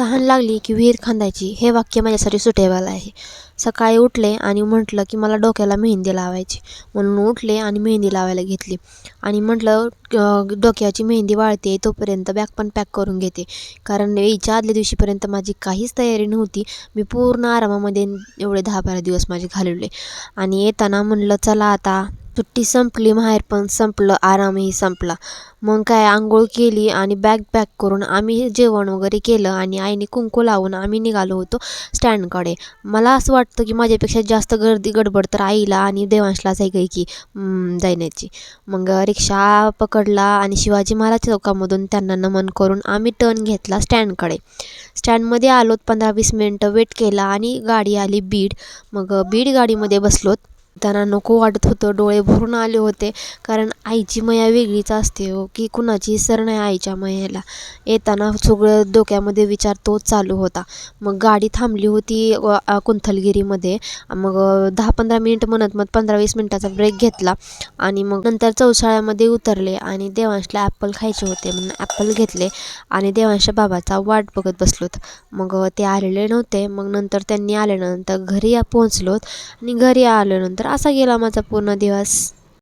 तहान लागली की विहीर खांदायची हे वाक्य माझ्यासाठी सुटेबल आहे. सकाळी उठले आणि म्हटलं की मला डोक्याला मेहंदी लावायची. म्हणून उठले आणि मेहंदी लावायला घेतली. आणि म्हटलं डोक्याची मेहंदी वाळते तोपर्यंत बॅग पण पॅक करून घेते. कारण यायच्या आदल्या दिवशीपर्यंत माझी काहीच तयारी नव्हती. मी पूर्ण आरामामध्ये एवढे दहा बारा दिवस माझे घालवले. आणि येताना म्हणलं चला आता सुट्टी संपली माहेर पण संपलं आरामही संपला. मग काय आंघोळ केली आणि बॅग पॅक करून आम्ही जेवण वगैरे केलं आणि आईने कुंकू लावून आम्ही निघालो होतो स्टँडकडे. मला असं वाटतं की माझ्यापेक्षा जास्त गर्दी गडबड तर आईला आणि देवांशलाच आहे की जाण्याची. मग रिक्षा पकडला आणि शिवाजी महाराज चौकामधून त्यांना नमन करून आम्ही टर्न घेतला स्टँडकडे. स्टँडमध्ये आलोत पंधरा वीस मिनटं वेट केला आणि गाडी आली बीड. मग बीड गाडीमध्ये बसलोत. त्यांना नको वाटत होतं. डोळे भरून आले होते. कारण आईची मया वेगळीच असते हो. की कुणाची सर नाही आईच्या मयाला. येताना सगळं डोक्यामध्ये विचार तोच चालू होता. मग गाडी थांबली होती कुंथलगिरीमध्ये. मग दहा पंधरा मिनिट म्हणत मग पंधरा वीस मिनटाचा ब्रेक घेतला. आणि मग नंतर चौसाळ्यामध्ये उतरले आणि देवांशला ॲपल खायचे होते म्हणून ॲपल घेतले. आणि देवांशच्या बाबाचा वाट बघत बसलोत मग ते आलेले नव्हते. मग नंतर त्यांनी आल्यानंतर घरी पोहोचलोत आणि घरी आल्यानंतर तर असा गेला माझा पूर्ण दिवस